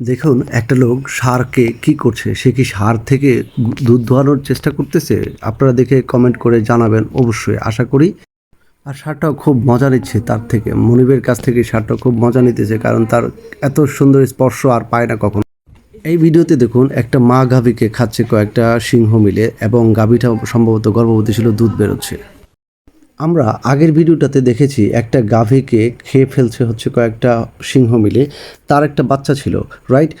দেখুন, একটা লোক সারকে কি করছে? সে কি সার থেকে দুধ ধোয়ানোর চেষ্টা করতেছে? আপনারা দেখে কমেন্ট করে জানাবেন অবশ্যই, আশা করি। আর সারটাও খুব মজা নিচ্ছে তার থেকে। মনিবের কাছ থেকে সারটা খুব মজা নিতেছে, কারণ তার এত সুন্দর স্পর্শ আর পায় না কখনো। এই ভিডিওতে দেখুন, একটা মা গাভীকে খাচ্ছে কয়েকটা সিংহ মিলে এবং গাভীটা সম্ভবত গর্ভবতী ছিল, দুধ বেরোচ্ছে। আমরা আগের ভিডিওটাতে দেখেছি একটা গাভীকে খেয়ে ফেলছে হচ্ছে কয়েকটা সিংহ মিলে, তার একটা বাচ্চা ছিল রাইট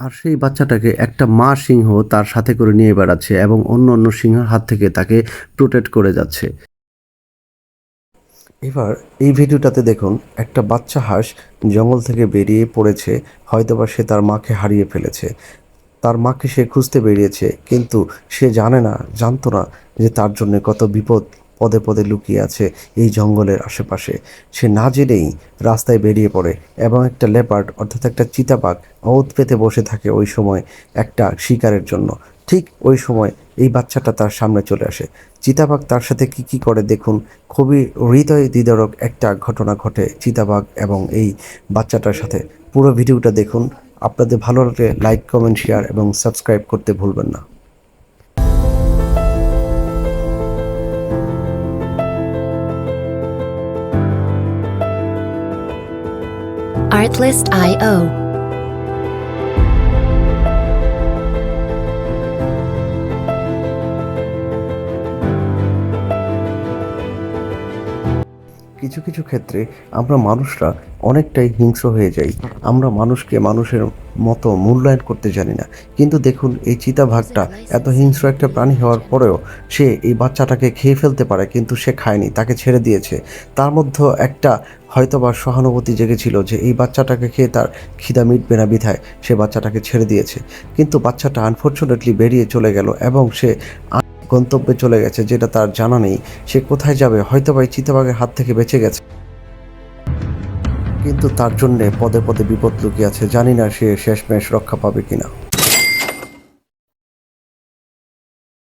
আর সেই বাচ্চাটাকে একটা মা সিংহ তার সাথে করে নিয়ে বেড়াচ্ছে এবং অন্য অন্য সিংহের হাত থেকে তাকে প্রোটেক্ট করে যাচ্ছে। এবার এই ভিডিওটাতে দেখুন, একটা বাচ্চা হাঁস জঙ্গল থেকে বেরিয়ে পড়েছে, হয়তোবা সে তার মাকে হারিয়ে ফেলেছে। তার মাকে সে খুঁজতে বেরিয়েছে, কিন্তু সে জানে না, জানতো না যে তার জন্য কত বিপদ। পদে পদে লুকিয়ে আছে এই জঙ্গলের আশেপাশে। সে না জেনেই রাস্তায় বেরিয়ে পড়ে এবং একটা লেপার্ড, অর্থাৎ একটা চিতাবাঘ ওত পেতে বসে থাকে ওই সময় একটা শিকারের জন্য। ঠিক ওই সময় এই বাচ্চাটা তার সামনে চলে আসে। চিতাবাঘ তার সাথে কি কি করে দেখুন, খুবই হৃদয় দিদারক একটা ঘটনা ঘটে চিতাবাঘ এবং এই বাচ্চাটার সাথে। পুরো ভিডিওটা দেখুন। আপনাদের ভালো লাগলে লাইক কমেন্ট শেয়ার এবং সাবস্ক্রাইব করতে ভুলবেন না। Artlist.io কিছু কিছু ক্ষেত্রে আমরা মানুষরা অনেকটাই হিংস্র হয়ে যাই। আমরা মানুষকে মানুষের মতো মূল্যায়ন করতে জানি না। কিন্তু দেখুন, এই চিতাভাগটা, এত হিংস্র একটা প্রাণী হওয়ার পরেও সে এই বাচ্চাটাকে খেয়ে ফেলতে পারে, কিন্তু সে খায়নি, তাকে ছেড়ে দিয়েছে। তার মধ্যে একটা হয়তোবা সহানুভূতি জেগেছিল যে এই বাচ্চাটাকে খেয়ে তার খিদা মিটবে না বিধায় সে বাচ্চাটাকে ছেড়ে দিয়েছে। কিন্তু বাচ্চাটা আনফর্চুনেটলি বেরিয়ে চলে গেল এবং সে গন্তব্যে চলে গেছে, যেটা তার জানা নেই। সে কোথায় যাবে? হয়তো বা চিতাবাঘের হাত থেকে বেঁচে গেছে। কিন্তু তার জন্যে পদে পদে বিপদ লুকিয়ে আছে। জানি না সে শেষমেশ রক্ষা পাবে কিনা।